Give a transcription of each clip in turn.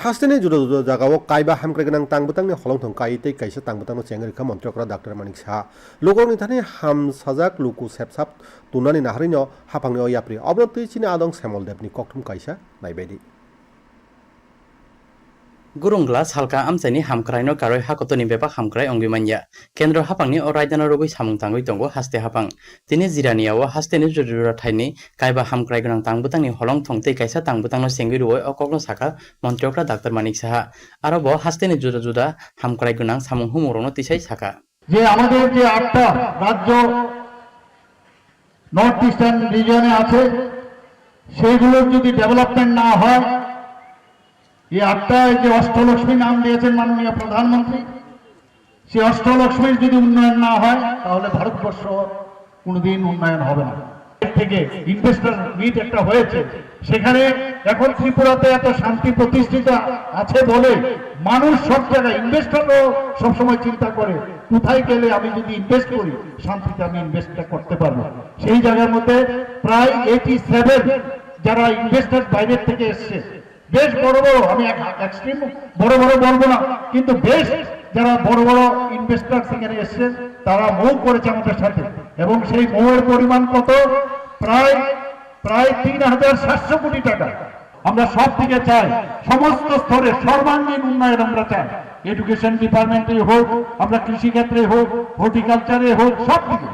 হাসতেনে জুদো জুদো জাগাও কাইবা হামক্রেগনাং হলং থং কাইতে কাইসা তাংবতাংনো চেংরিখা মন্ত্রকরা ডাক্তার মানিক সাহা লোকরনি থানে হাম সাজাক লুকু সেপসাপ তুনানি নাহারিন হাফাংনি ইয়াপ্রি অবলতি চিনি আদং শ্যামল দেবনি ককটুম কাইসা নাইবাইদি salka amchaini hamkraino karoi hakotoni bepak hamkrai ongimanya kendro hapangni o raidana rogui samung tangui tongo haste hapang tini jiraniao hasteni jurjura thaini kaiba hamkrai gonang tangbutangni holong thongtei kaisa tangbutangno sengui ruoi o kokno saka মন্ত্রকরা doctor Manik Saha আরও ব হাস্তেনি জুদা জুদা হামকরাই গোনাং সামুং হুমুরনো তিসাই সাকা যে আমাদের যে আটটা রাজ্য north eastern রিজনে আছে সেইগুলোর যদি ডেভেলপমেন্ট না হয় এই আটটা এই যে অষ্টলক্ষ্মী নাম দিয়েছেন মাননীয় প্রধানমন্ত্রী সেই অষ্টলক্ষ্মীর যদি উন্নয়ন না হয়, তাহলে ভারতবর্ষ কোনোদিন উন্নয়ন হবে না। থেকে ইনভেস্টার মিট একটা হয়েছে। সেখানে এখন ত্রিপুরাতে এত শান্তি প্রতিষ্ঠিত আছে বলে মানুষ সব জায়গায় ইনভেস্টারও সবসময় চিন্তা করে, কোথায় গেলে আমি যদি ইনভেস্ট করি, শান্তিতে আমি ইনভেস্টটা করতে পারব। সেই জায়গার মধ্যে প্রায় সেভেন যারা ইনভেস্টার বাইরের থেকে এসছে বেশ বড় বড়, আমি এক্সট্রিম বড় বড় বলব না, কিন্তু বেশ যারা বড় বড় ইনভেস্টার সেখানে এসছে, তারা মৌ করেছে আমাদের সাথে। এবং সেই মৌয়ের পরিমাণ কত? প্রায় প্রায় তিন হাজার সাতশো কোটি টাকা। আমরা সব দিকে চাই, সমস্ত স্তরে সর্বাঙ্গীন উন্নয়ন আমরা চাই। এডুকেশন ডিপার্টমেন্টে হোক, আমরা কৃষিক্ষেত্রে হোক হর্টিকালচারে হোক, সব দিকে।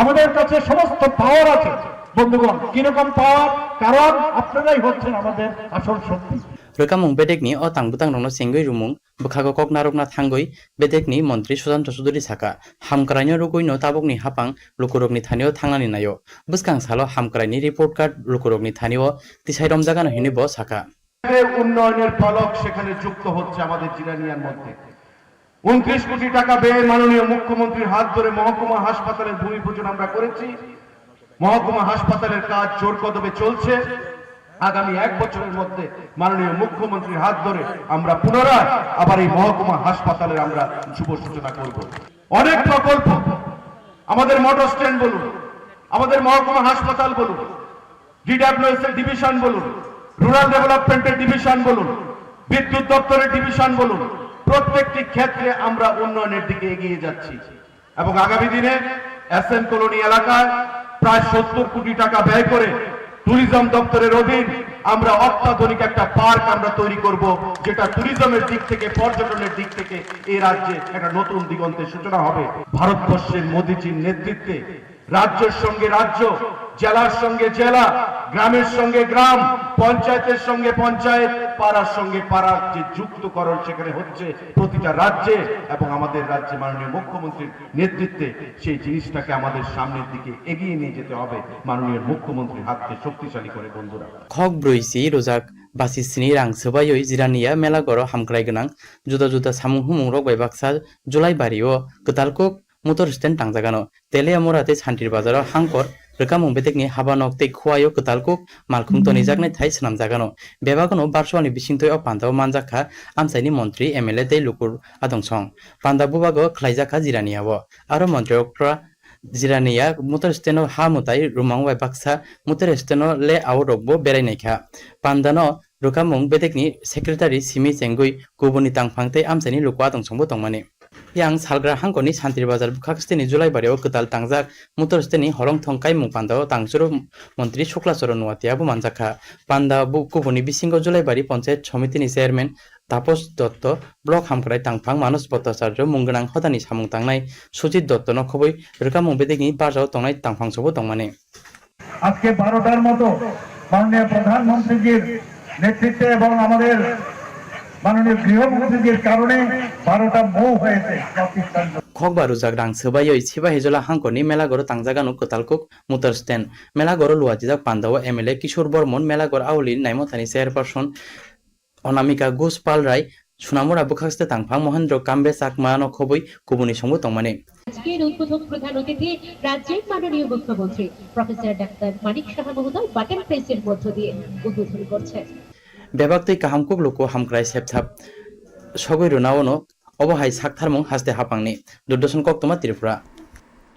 আমাদের কাছে সমস্ত পাওয়ার আছে। বন্ধুগণ কীরকম পাওয়ার? কারণ আপনারাই হচ্ছেন আমাদের আসল শক্তি। রকামুং বেদেকনি ও tangbutang rongno sengui rumung bukhago kok narokna thangoi bedekni মন্ত্রী সুশান্ত চৌধুরী সাকা হামকরাইনো রুকুইনো তাবকনি হাপাং লুকুরকনি থানিও থাংনানি নাयो বুসকাং সালো হামকরাইনি রিপোর্ট কার্ড লুকুরকনি থানিও তিসাই রমজাগানো হিনিব সাকা উন্নয়নের ফলক সেখানে যুক্ত হচ্ছে আমাদের জিরানিয়ার মধ্যে। উনত্রিশ কোটি টাকা ব্যয়ে মাননীয় মুখ্যমন্ত্রীর হাত ধরে মহকুমা হাসপাতালের ভূমি পূজন আমরা করেছি। মহকুমা হাসপাতালের কাজ জোর কদমে চলছে। আগামী এক বছরের মধ্যে মাননীয় মুখ্যমন্ত্রীর হাত ধরে আমরা পুনরায় আবার এই মহকুমা হাসপাতালের আমরা শুভ সূচনা করব। অনেক প্রকল্প। আমাদের মোটর স্ট্যান্ড বলুন, আমাদের মহকুমা হাসপাতাল বলুন ডিডাব্লিউএস এর ডিভিশন বলুন, রুরাল ডেভেলপমেন্টের ডিভিশন বলুন, বিদ্যুৎ দপ্তরের ডিভিশন বলুন, প্রত্যেকটি ক্ষেত্রে আমরা উন্নয়নের দিকে এগিয়ে যাচ্ছি। এবং আগামী দিনে এসএন কলোনি এলাকায় প্রায় সত্তর কোটি টাকা ব্যয় করে ট্যুরিজম দপ্তরের অধীন আমরা অত্যাধুনিক একটা পার্ক আমরা তৈরি করব, যেটা ট্যুরিজমের দিক থেকে, পর্যটনের দিক থেকে এই রাজ্যে একটা নতুন দিগন্তের সূচনা হবে। ভারতবর্ষের মোদীজির নেতৃত্বে রাজ্যের সঙ্গে রাজ্য জেলার সঙ্গে জেলা, গ্রামের সঙ্গে গ্রাম, পঞ্চায়েতের সঙ্গে পঞ্চায়েত, পাড়ার সঙ্গে পাড়ার যে যুক্তকরণ সেখানে হচ্ছে প্রতিটা রাজ্যে এবং আমাদের রাজ্যে মাননীয় মুখ্যমন্ত্রীর নেতৃত্বে সেই জিনিসটাকে আমাদের সামনের দিকে এগিয়ে নিয়ে যেতে হবে মাননীয় মুখ্যমন্ত্রীর হাতকে শক্তিশালী করে, বন্ধুরা। খক ব্রইসি, রোজাক বাসি স্নি রাং সবাইই জিরানিয়া মেলা গড় হামক্রাই গোনাং, জুদা জুদা সামুং হুমুং রক বাইবাকসা জুলাই বারিও গতালকুক মোটর স্ট্যান্ড টাংজাগানো, তেলে আমরাতে শান্তির বাজারাव হাংকর বেদেকনি হাবা নকতে খুয়াयो গতালকুক মালকুং তনি জাগনে থাই স্নাম জাগানো বেবাগনো বারসওয়ানি বিসিংতই ও পান্দাও মানজাখা আমসাইনি মন্ত্রী এমএলএ দে লুকুর আদংসং পান্দা বুবাগো খ্লাইজাখা জিরানিয়াও আরও মন্ত্রকরা জিরানিয়া মোটর স্টেনো হা মুতাই রুমাং ওয়াই বাক্সা মোটর স্টেনো লে আউট রকবো বেরাইনাইখা পান্দানো রুকামুং বেদেকনি সেক্রেটারি সিমি চেঙ্গুই গুবুনি তাংফাংতে আমসাইনি লুকুয়া দংসংবো তংমানি yang salgra hangkoni বাজার বুখাকস্তেনি জুলাই বারেও কতাল তাংজাক মুতরস্তেনি হরং থংকাই মুং পান্দাও তাংসুরু মন্ত্রী শুক্লাচরণ নোয়াতিয়াবু মানজাখা পান্দা কুবনি বিসিঙ্গ জুলাই বাড়ি পঞ্চায়েত সমিতিনি চেয়ারম্যান তাপস দত্ত ব্লক হামকরাই তাংফাং মানস ভট্টাচার্য মুংগনাং হদানি সামুং তাংনাই সুজিত দত্ত নখবই রোকা মুবেদিগনি বাজাও তংনাই তাংফাং সবো তংমানে আজকে বারোটার মতো মাননীয় প্রধানমন্ত্রীজির নেতৃত্বে এবং আমাদের মাননীয় কারণে বারোটা মৌ হয়েছে পাকিস্তান। খকবা রুজাক রাং সবাই ছিবা হেজলা হাঙ্কনি মেলাগড় তাংজাগানো কোতালকুক মুতার স্টেন। মেলাগড় লুয়াজিজাক পান্দাও এমএলএ কিশোর বর্মন মেলাগড় আউলি নাইমথানি চেয়ারপারসন অনামিকা ঘোষ পাল রায় সুনামুরা বুখাস্তে তাংফাং মহেন্দ্র কাম্বে চাকমা নখবই কুবুনি সঙ্গ তংমানে আজকের উদ্বোধক প্রধান অতিথি রাজ্যের মাননীয় মুখ্যমন্ত্রী প্রফেসর ডাক্তার মানিক সাহা মহোদয় বাটন প্রেসের মধ্য দিয়ে উদ্বোধন করছেন। বেবাক্তই কাহামকুক লোক হামক্রাই সেপথাপ সগৈ রুনাওনো অবহাই সাকথারমং হাসতে হাপাংনি। দুর্দশন কক্তমা ত্রিপুরা।